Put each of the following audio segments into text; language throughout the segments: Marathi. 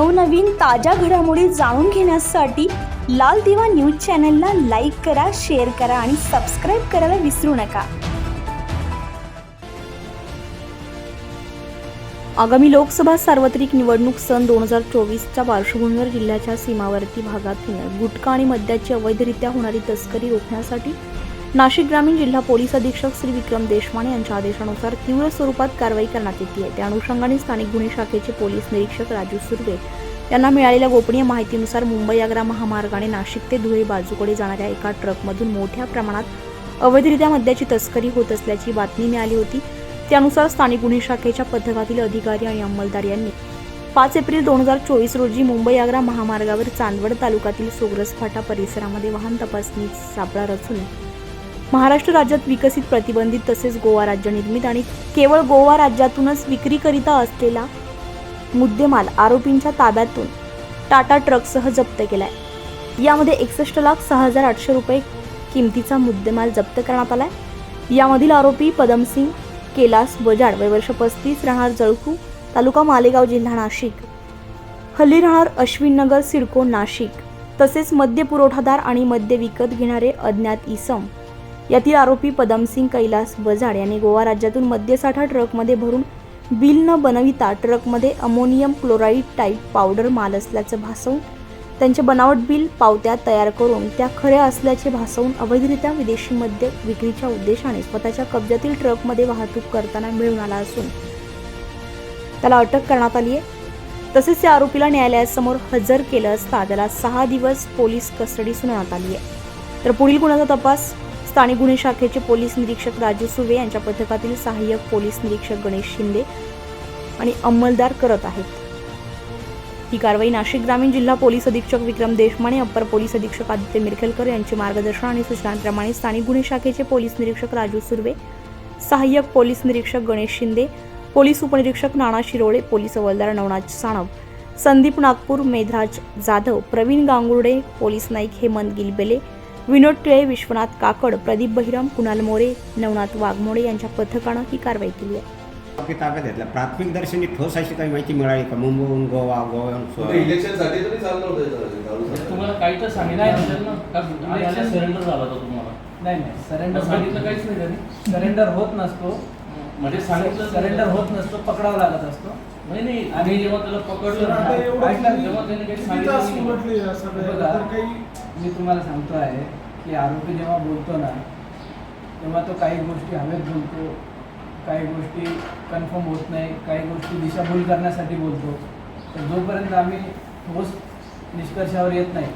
नवनवीन ताज्या घडामोडी जाणून घेण्यासाठी लाल दिवा न्यूज चॅनलला लाईक करा शेअर करा आणि सबस्क्राईब करायला विसरू नका. आगामी लोकसभा सार्वत्रिक निवडणूक सन दोन हजार चोवीसच्या पार्श्वभूमीवर जिल्ह्याच्या सीमावर्ती भागातून गुटखा आणि मद्याची अवैधरित्या होणारी तस्करी रोखण्यासाठी नाशिक ग्रामीण जिल्हा पोलीस अधीक्षक श्री विक्रम देशमाने यांच्या आदेशानुसार तीव्र स्वरूपात कारवाई करण्यात येते. आहे त्या अनुषंगाने स्थानिक गुन्हे शाखेचे पोलीस निरीक्षक राजू सुर्वे यांना मिळालेल्या गोपनीय माहितीनुसार मुंबई आग्रा महामार्गाने नाशिक ते धुळे बाजूकडे जाणाऱ्या एका ट्रकमधून मोठ्या प्रमाणात अवैधरित्या मद्याची तस्करी होत असल्याची बातमी मिळाली होती. त्यानुसार स्थानिक गुन्हे शाखेच्या पथकातील अधिकारी आणि अंमलदार यांनी पाच एप्रिल दोन हजार चोवीस रोजी मुंबई आग्रा महामार्गावर चांदवड तालुक्यातील सोग्रस फाटा परिसरामध्ये वाहन तपासणी सापळा रचून महाराष्ट्र राज्यात विकसित प्रतिबंधित तसेच गोवा राज्य निर्मित आणि केवळ गोवा राज्यातूनच विक्रीकरिता असलेला मुद्देमाल आरोपींच्या ताब्यातून टाटा ट्रकसह जप्त केलाय. यामध्ये एकसष्ट लाख सहा हजार आठशे रुपये किमतीचा मुद्देमाल जप्त करण्यात आलाय. यामधील आरोपी पदमसिंग कैलास बजाड वय वर्ष पस्तीस राहणार जळकू तालुका मालेगाव जिल्हा नाशिक. हल्ली राहणार अश्विननगर सिडको नाशिक. तसेच मद्य पुरवठादार आणि मद्य विकत घेणारे अज्ञात इसम यातील आरोपी पदमसिंग कैलास बजाड यांनी गोवा राज्यातून मद्यसाठा ट्रकमध्ये भरून बिल न बनविता ट्रकमध्ये अमोनियम क्लोराईड टाईप पावडर माल असल्याचं भासवून त्यांचे बनावट बिल पावत्या तयार करून त्या खऱ्या असल्याचे भासवून अवैधरित्या विदेशी मद्य विक्रीच्या उद्देशाने स्वतःच्या कब्जातील ट्रकमध्ये वाहतूक करताना मिळून आला असून त्याला अटक करण्यात आली आहे. तसेच त्या आरोपीला न्यायालयासमोर हजर केलं असता त्याला सहा दिवस पोलीस कस्टडी सुनावण्यात आली आहे. तर पुढील गुन्ह्याचा तपास स्थानिक गुन्हे शाखेचे पोलीस निरीक्षक राजू सुर्वे यांच्या पथकातील सहाय्यक पोलीस निरीक्षक गणेश शिंदे आणि अंमलदार करत आहेत. ही कारवाई नाशिक ग्रामीण जिल्हा पोलीस अधीक्षक विक्रम देशमाने अप्पर पोलीस अधीक्षक आदित्य मिरखेलकर यांचे मार्गदर्शन आणि सूचनांप्रमाणे स्थानिक गुन्हे शाखेचे पोलीस निरीक्षक राजू सुर्वे सहाय्यक पोलीस निरीक्षक गणेश शिंदे पोलीस उपनिरीक्षक नाना शिरोळे पोलीस हवालदार नवनाथ साणव संदीप नागपूर मेधराज जाधव प्रवीण गांगुर्डे पोलीस नाईक हेमंत गिलबेले विनोद टिळे विश्वनाथ काकड प्रदीप बहिरम कुणाल मोरे नवनाथ वाघमोडे यांच्या पथकानं ही कारवाई केली आहे. ताब्यात घेतला प्राथमिक दर्शनी ठोस अशी काही माहिती मिळाली का? मुंबईहून गोवा गोव्याहून कुठे सोलापूर? इलेक्शनसाठी तरी चाललं होतं दारू सारखं. तुम्हाला काही तर सांगितलं. असेल ना का आल्याला सरेंडर झाला होता तुम्हाला. नाही नाही. सरेंडर सांगितलं काहीच नाही त्यांनी. सरेंडर होत नसतो. म्हणजे सांगितलं सरेंडर होत नसतो पकडावा लागत असतो नाही नाही आम्ही जेव्हा त्याला पकडलं ना, ऐकलं, त्यांनी काही सांगितलं नाही. बघा. मी तुम्हाला सांगतो आहे की आरोपी जेव्हा बोलतो ना तेव्हा तो काही गोष्टी हवेत बोलतो काही गोष्टी कन्फर्म होत नाही काही गोष्टी दिशाभूल करण्यासाठी बोलतो तर जोपर्यंत आम्ही ठोस निष्कर्षावर येत नाही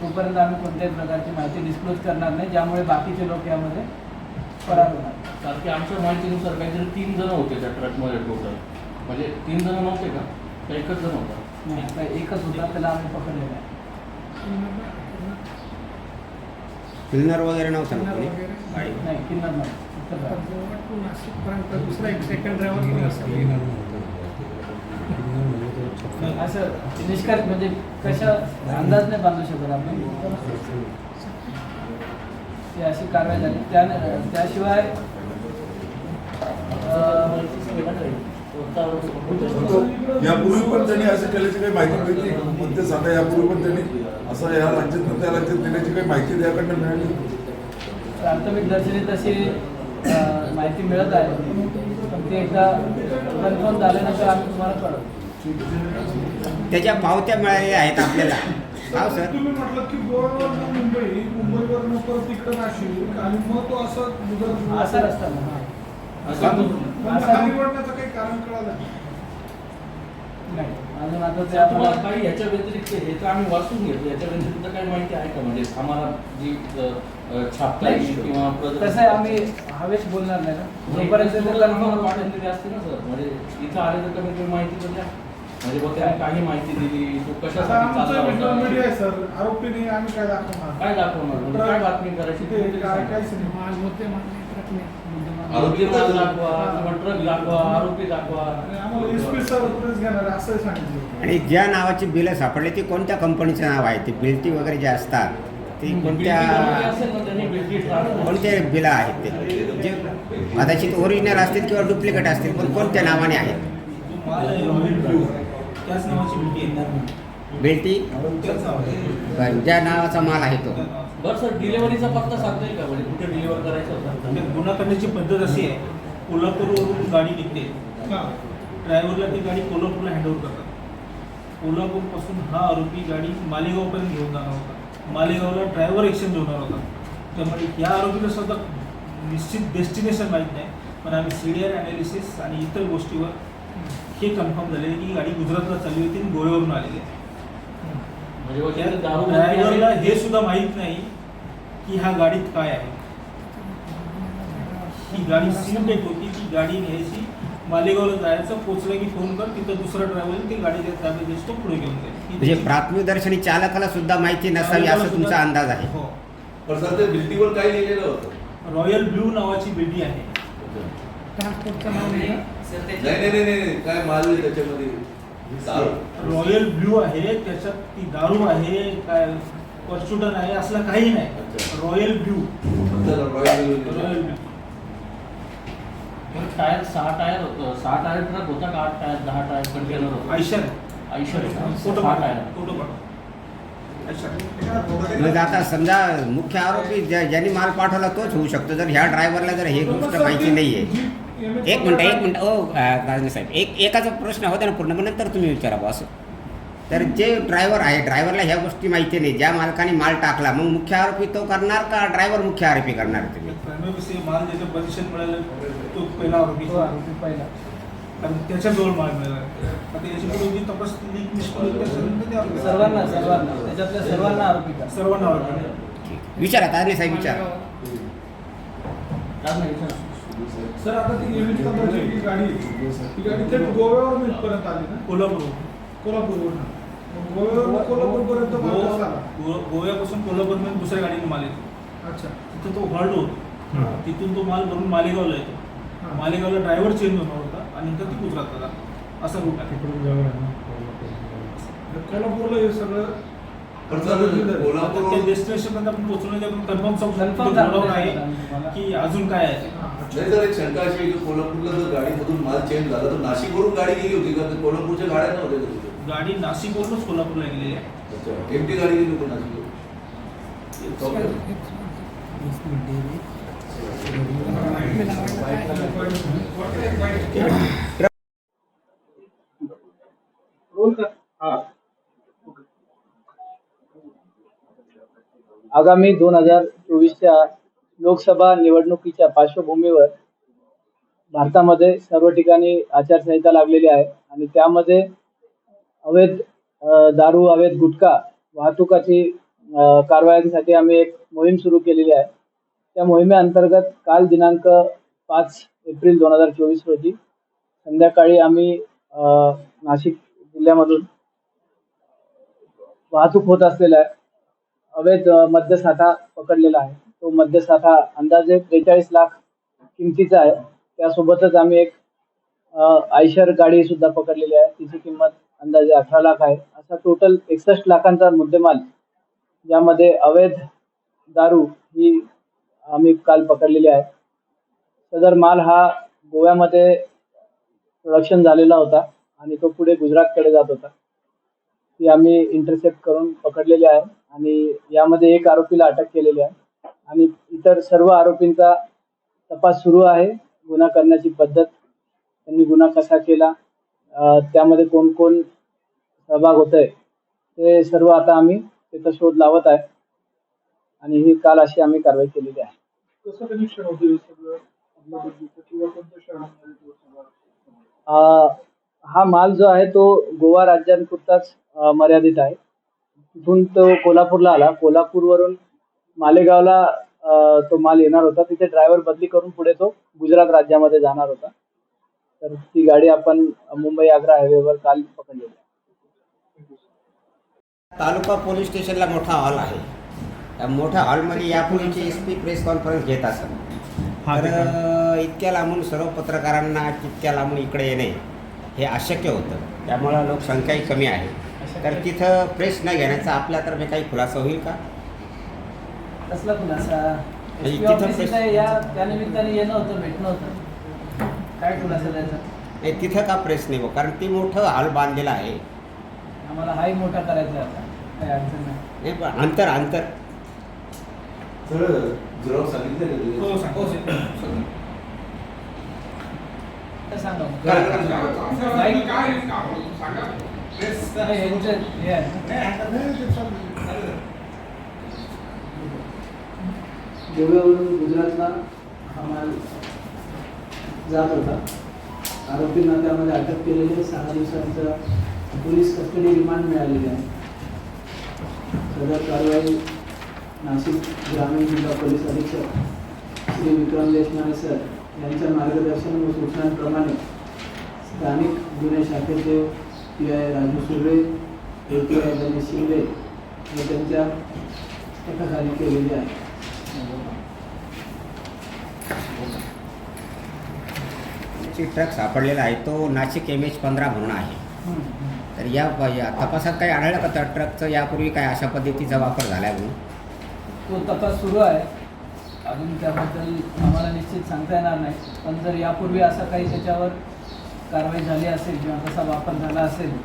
तोपर्यंत आम्ही कोणत्याही प्रकारची माहिती डिस्क्लोज करणार नाही ज्यामुळे बाकीचे लोक यामध्ये फरार होणार. कारण की आमच्या माहितीनुसार काहीतरी तीन जण होते त्या ट्रकमध्ये टोटल. म्हणजे तीन जण नव्हते का? का एकच जण होता? नाही आता एकच होता त्याला आम्ही पकडलेला आहे. वगैरे नव्हतं ना कोणी? वगैरे? गाडी नाही किन्नर नाही तर नाशिकपर्यंत दुसरा एक सेकंड ड्रायव्हर असं निष्कर्ष म्हणजे कशा अंदाज नाही बांधू शकत आपण. ती अशी कारवाई झाली. त्या त्याशिवाय यापूर्वी पण त्यांनी असं केल्याची काही माहिती मिळते मध्य साठा यापूर्वी पण त्यांनी असं या राज्यात त्या राज्यात देण्याची काही माहिती त्याकडनं मिळाली? प्राथमिक दर्शनी तशी माहिती मिळत आहे. पण ते एकदा कन्फर्म झाल्यानंतर आम्ही तुम्हाला कळवू त्याच्या पावत्या मिळालेल्या आहेत आपल्याला. हा सर. तुम्ही म्हटलं की गोवावरनं मुंबई मुंबईवरनं परत तिकडं नाशिक आणि मग तो असं गुजर असा रस्ता. असं पण हा निवडण्याचं काही कारण कळालं नाही. अजून आता ते त्या तुम्हाला काही ह्याच्या व्यतिरिक्त हे तर आम्ही वाचून घेतो. याच्या व्यतिरिक्त काही माहिती आहे का? म्हणजे आम्हाला जी छापता नाही. येईल किंवा तसं आहे आम्ही हवेच बोलणार नाही ना. जोपर्यंत पाठवलेली असते ना सर. म्हणजे इथं आले तर कमी कमी माहिती तर द्या. म्हणजे बघ त्याने काही माहिती दिली तो कशासाठी चालला मीडिया आहे सर. आरोपीने आम्ही काय दाखवणार काय दाखवणार म्हणजे काय बातमी करायची? ते काय सांगा. काहीच नाही. माल होते माल ट्रकने आरोपी माल दाखवा किंवा ट्रक दाखवा आरोपी दाखवा. आणि आम्हाला एस पी सर प्रेस घेणार आहे असं सांगितलं आणि ज्या नावाची बिलं सापडली ती कोणत्या कंपनीचं नाव आहे? ते बिल्टी वगैरे जे असतात ती कोणत्या बिल्टी असेल ना त्यांनी बिल्टी ट्रान्सफर. कोणते बिलं आहेत ते? जे कदाचित ओरिजिनल असतील किंवा डुप्लिकेट असतील पण कोणत्या नावाने आहेत? त्याच नावाची बिल्टी आहे बिल्टी त्याच नावाची ज्या नावाचा माल आहे तो. बरं सर डिलेव्हरीचा पत्ता सांगता येईल का? म्हणजे कुठे डिलिव्हर करायचं होतं? त्या गुन्हा करण्याची पद्धत अशी आहे कोल्हापूरवरून गाडी निघते. हा. ड्रायव्हरला ती गाडी कोल्हापूरला हँडओव्हर करतात. कोल्हापूरपासून हा आरोपी गाडी मालेगावपर्यंत घेऊन जाणार होता. मालेगावला ड्रायव्हर एक्सचेंज होणार होता. त्यामुळे या आरोपीला सुद्धा निश्चित डेस्टिनेशन माहीत नाही. पण आम्ही सी डी आर ॲनालिसिस आणि इतर गोष्टीवर हे कन्फर्म झाले की गाडी गुजरातला चालली होती आणि गोव्यावरून आलेली आहे. म्हणजे दारू ड्रायव्हरला हे सुद्धा माहीत नाही की ह्या गाडीत काय आहे. ही गाडी सील डेट होती ती गाडी न्यायची मालेगावला जायचं पोचलं की फोन कर तिथं दुसरा ड्रायव्हर ती गाडी त्या ताब्यात तो पुढे घेऊन जाईल. म्हणजे प्राथमिक दर्शनी चालकाला सुद्धा माहिती नसावी असं तुमचा अंदाज आहे. हो. पण सर त्या बिल्डिंगवर काय लिहिलेलं होतं? रॉयल ब्ल्यू नावाची बिल्डी आहे. ट्रान्सपोर्टचं नाव? नाही नाही नाही नाही काय माल आहे त्याच्यामध्ये? दारू. रॉयल ब्ल्यू आहे त्याच्यात ती दारू आहे काय परचुटन आहे असलं काही नाही. अच्छा. रॉयल ब्ल्यू फक्त रॉयल ब्ल्यू टायर सहा टायर होतं. सहा टायर ट्रक होता का? आठ टायर दहा टायर कंटेनर होता. आयशर ऐंशी फोटो सहा टायर. फोटो मग आता समजा मुख्य आरोपी ज्या- ज्यांनी माल पाठवला तोच होऊ शकतो. जर ह्या ड्रायव्हरला जर हे गोष्ट माहिती नाहीये. एक मिनिट एक मिनिट. ओ गाजने साहेब एक एकाचा प्रश्न होता ना पूर्ण मग नंतर तुम्ही विचारावं असं. तर जे ड्रायव्हर आहे ड्रायव्हरला ह्या गोष्टी माहिती नाही ज्या मालकाने माल टाकला मग मुख्य आरोपी तो करणार का ड्रायव्हर मुख्य आरोपी करणार तुम्ही? प्रायमरी माल ज्याच्या पोझिशन मिळालं तो पहिला आरोपी. तो आरोपी पहिला. कारण त्याच्याजवळ माल मिळाला. आता याची पुढे जी तपास निष्पन्न त्याच्यानंतर ते आरोपी. सर्वांना सर्वांना. त्याच्यातल्या सर्वांना आरोपी करा सर्वांना आरोपी विचारा ताजने साहेब विचारा. सर. आता ती एम एच जी गाडी आहे, ती गाडी थेट गोव्यावरून इथपर्यंत आली ना? कोल्हापूर. कोल्हापूरवरून मग गोव्यावरून कोल्हापूरपर्यंत? गो- गोव्यापासून कोल्हापूरमध्ये दुसऱ्या गाडीने माल येतो. अच्छा. तिथं तो हॉल्ट होतो. तिथून तो माल भरून मालेगावला येतो. हा. मालेगावला ड्रायव्हर चेंज होणार होता आणि नंतर ती गुजरातला जाणार असा रूट आहे. कोल्हापूरला. हे सगळं पण सर आता त्या कोल्हापूर डेस्टिनेशनमध्ये आपण पोहोचण्याच्या आपण कन्फर्म Confirm झालं. आहे. की अजून काय आहे नाही तर एक शंका अशी आहे की कोल्हापूरला जर गाडीमधून माल चेंज झाला तर नाशिकवरून गाडी गेली होती का? कोल्हापूरच्या गाड्या नव्हत्या का तिथे? गाडी नाशिकवरूनच कोल्हापूरला गेलेली आहे. अच्छा एमटी गाडी गेली होती नाशिकवरून. आगामी दोन हजार चोवीसच्या लोकसभा निवडणुकीच्या पार्श्वभूमीवर भारतामध्ये सर्व ठिकाणी आचारसंहिता लागलेली आहे आणि त्यामध्ये अवैध दारू अवैध गुटखा वाहतुकाची कारवायांसाठी आम्ही एक मोहीम सुरू केलेली आहे. त्या मोहिमेअंतर्गत काल दिनांक पाच एप्रिल दोन हजार चोवीस रोजी संध्याकाळी आम्ही नाशिक जिल्ह्यामधून वाहतूक होत असलेल्या अवैध मद्यसाठा पकडलेला आहे. तो मध्यसाठा अंदाजे त्रेचाळीस लाख किमतीचा आहे. त्यासोबतच आम्ही एक आयशर गाडी सुद्धा पकडलेली आहे. तिची किंमत अंदाजे अठरा लाख आहे. असा टोटल एकसष्ट लाखांचा मुद्देमाल यामध्ये अवैध दारू ही आम्ही काल पकडलेली आहे. सदर माल हा गोव्यामध्ये प्रोडक्शन झालेला होता आणि तो पुढे गुजरातकडे जात होता. ती आम्ही इंटरसेप्ट करून पकडलेली आहे आणि यामध्ये एक आरोपीला अटक केलेली आहे. आणि इतर सर्व आरोपींचा तपास सुरू आहे. गुन्हा करण्याची पद्धत त्यांनी गुन्हा कसा केला त्यामध्ये कोण कोण सहभाग होत आहे ते सर्व आता आम्ही त्याचा शोध लावत आहे. आणि ही काल अशी आम्ही कारवाई केलेली आहे. कसं कनेक्शन होतं हे माल जो आहे तो गोवा राज्यांपुरताच मर्यादित आहे. तिथून तो कोल्हापूरला आला. कोल्हापूरवरून मालेगावला तो माल येणार होता. तिथे ड्रायव्हर बदली करून पुढे तो गुजरात राज्यामध्ये जाणार होता. तर ती गाडी आपण मुंबई आग्रा हायवेवर काल पकडलेली. तालुका पोलीस स्टेशनला मोठा हॉल आहे. त्या मोठ्या हॉलमध्ये यापूर्वीची एस पी प्रेस कॉन्फरन्स घेत असत तर इतक्या लांबून सर्व पत्रकारांना तितक्या लांबून इकडे येणे हे अशक्य होतं. त्यामुळं लोकसंख्याही कमी आहे. तर तिथं प्रेस न घेण्याचा आपल्यातर्फे काही खुलासा होईल का? कसला खुलासा म्हणजे ऑफिस या त्यानिमित्ताने येणं होतं भेटणं होतं काय खुलासा त्याचा नाही तिथं का प्रेस नाही हो कारण ती मोठं हॉल बांधलेलं आहे आम्हाला हाही मोठा करायचा आता काही अडचण नाही पण अंतर अंतर सर सांगितलं? हो सांग हो काय सांगा प्रेस नाही, यांचं हे आहे ना. नाही ते चालू गोव्यावरून गुजरातला हा माल जात होता. आरोपींना त्यामध्ये अटक केलेले सहा दिवसांचा पोलीस कस्टडी रिमांड मिळालेली आहे. सदर कारवाई नाशिक ग्रामीण जिल्हा पोलीस अधीक्षक श्री विक्रम देशमाने सर यांच्या मार्गदर्शन व सूचनांप्रमाणे स्थानिक गुन्हे शाखेचे P I Raju Surve A P I Ganesh Shinde व त्यांच्या पथकाने केलेले आहे ट्रक सापडलेला आहे. तो नाशिक एम एच पंधरा म्हणून आहे. तर या या तपासात काही आढळलं का? त्या ट्रकचं यापूर्वी काय अशा पद्धतीचा वापर झाला आहे म्हणून? तो तपास सुरू आहे. अजून त्याबद्दल आम्हाला निश्चित सांगता येणार नाही. पण जर यापूर्वी असं काही त्याच्यावर कारवाई झाली असेल किंवा तसा वापर झाला असेल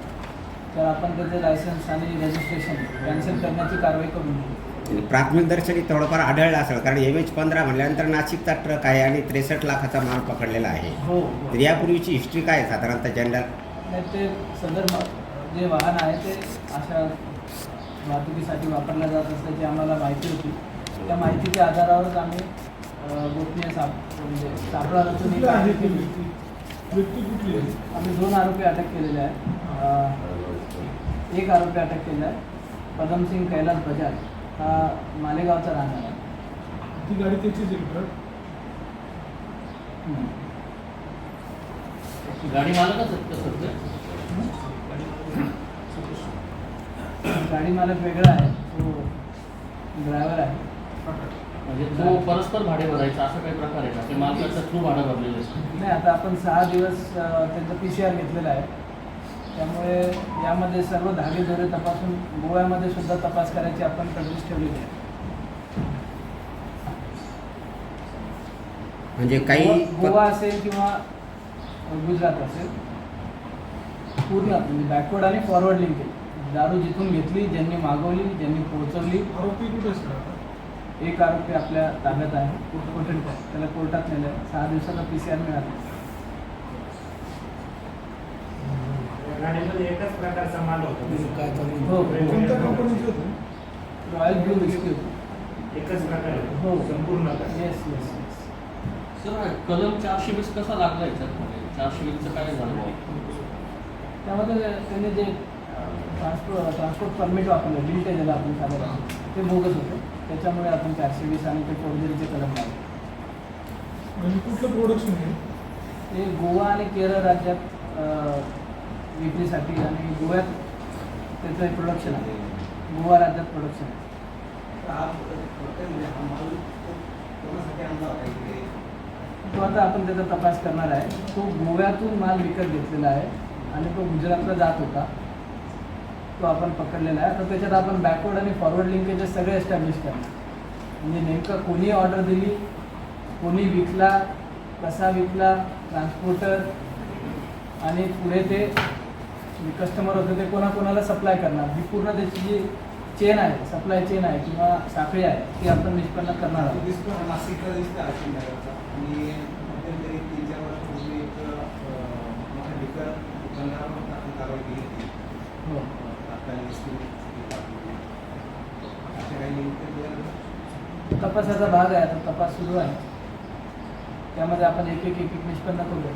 तर आपण त्याचे लायसन्स आणि रजिस्ट्रेशन कॅन्सल करण्याची कारवाई करून घेऊ प्राथमिक दर्शनी थोडंफार आढळलं असेल कारण एम एच पंधरा म्हटल्यानंतर नाशिकचा ट्रक आहे आणि त्रेसष्ट लाखाचा माल पकडलेला आहे. हो तर यापूर्वीची हिस्ट्री काय आहे साधारणतः जनरल नाही ते सदर म- जे वाहन आहे ते अशा वाहतुकीसाठी वापरलं जात असल्याची आम्हाला माहिती होती. त्या माहितीच्या आधारावरच आम्ही अ, गोपनीय साप म्हणजे सापळा रचून एक आम्ही दोन आरोपी अटक केलेले आहे अ, एक आरोपी अटक केला आहे पदमसिंग कैलास बजाज. हा मालेगावचा राहणार आहे. ती गाडी त्याचीच आहे ट्रक. गाडी मालकच आहेत का सध्या? गाडी मालक वेगळा आहे. तो ड्रायव्हर आहे. म्हणजे तो परस्पर भाडे भरायचा असा काही प्रकार आहे का? ते मालकाच्या थ्रू भाडं भरलेलं असतं नाही आता आपण सहा दिवस अ, त्यांचा पी सी आर घेतलेला आहे. त्यामुळे यामध्ये सर्व धागेदोरे तपासून गोव्यामध्ये सुद्धा तपास करायची आपण तजवीज ठेवलेली आहे. म्हणजे काही गोवा- गोवा असेल किंवा गुजरात असेल पूर्ण म्हणजे बॅकवर्ड आणि फॉरवर्ड लिंकेज दारू जिथून घेतली ज्यांनी मागवली ज्यांनी पोहोचवली आरोपी कुठे असतात एक आरोपी आपल्या ताब्यात आहे. कोर्ट- कोठडीत आहे त्याला कोर्टात नेलं. सहा दिवसाचा पी सी आर मिळाला. गाडीमध्ये एकच प्रकारचा माल होता. हो कोणत्या कंपनीचे होते? रॉयल ब्लू विस्की होती एकच प्रकार हो. संपूर्ण येस येस येस सर हा कलम चारशे वीस कसा लागला याच्यात चारशे वीसचं काय झालं? त्यामध्ये त्यांनी जे ट्रान्सपोर्ट ट्रान्सपोर्ट परमिट वापरलं बिल ज्याला आपण साधारण. ते बोगस होतं. त्याच्यामुळे आपण चारशे वीस आणि ते फोर्जरीचे कलम लावले. म्हणजे कुठलं प्रोडक्शन आहे? ते गोवा आणि केरळ राज्यात अं, विक्रीसाठी आणि गोव्यात त्याचं प्रोडक्शन आहे. गोवा राज्यात प्रोडक्शन आहे. तो आता आपण त्याचा तपास करणार आहे. तो गोव्यातून माल विकत घेतलेला आहे आणि तो गुजरातला जात होता. तो आपण पकडलेला आहे. तर त्याच्यात आपण बॅकवर्ड आणि फॉरवर्ड लिंकेजेस सगळे एस्टॅब्लिश करणार. म्हणजे नेमकं कोणी ऑर्डर दिली कोणी विकला कसा विकला ट्रान्सपोर्टर आणि पुढे ते कस्टमर होते ते कोणाकोणाला सप्लाय करणार. ही पूर्ण त्याची जी चेन आहे सप्लाय चेन आहे किंवा साखळी आहे ती आपण निष्पन्न करणार आहोत. नाशिकला दिसतं आशिम नगरचा आणि मध्यंतरी तीन चार वर्षापूर्वी एक अं, मोठ्या लिकर दुकानदारावर आपण कारवाई केली होती. हो. तपासाचा भाग आहे आता तपास सुरू आहे. त्यामध्ये आपण एक एक एक एक निष्पन्न करूया.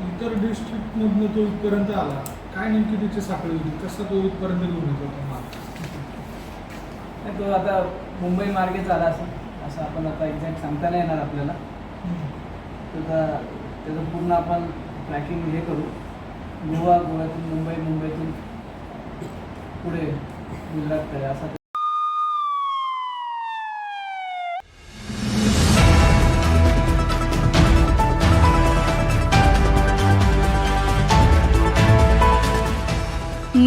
इतर डिस्ट्रिक्टमधनं तो इथपर्यंत आला. काय नेमकी त्याची साखळी होती? कसा तो इथपर्यंत घेऊन येत माल नाही तो आता मुंबई मार्गे आला असेल असं आपण आता एक्झॅक्ट सांगता नाही येणार आपल्याला. त्याचा त्याचं पूर्ण आपण ट्रॅकिंग हे करू. गोवा गोव्यातून मुंबई मुंबईतून पुढे गुजरातकडे असा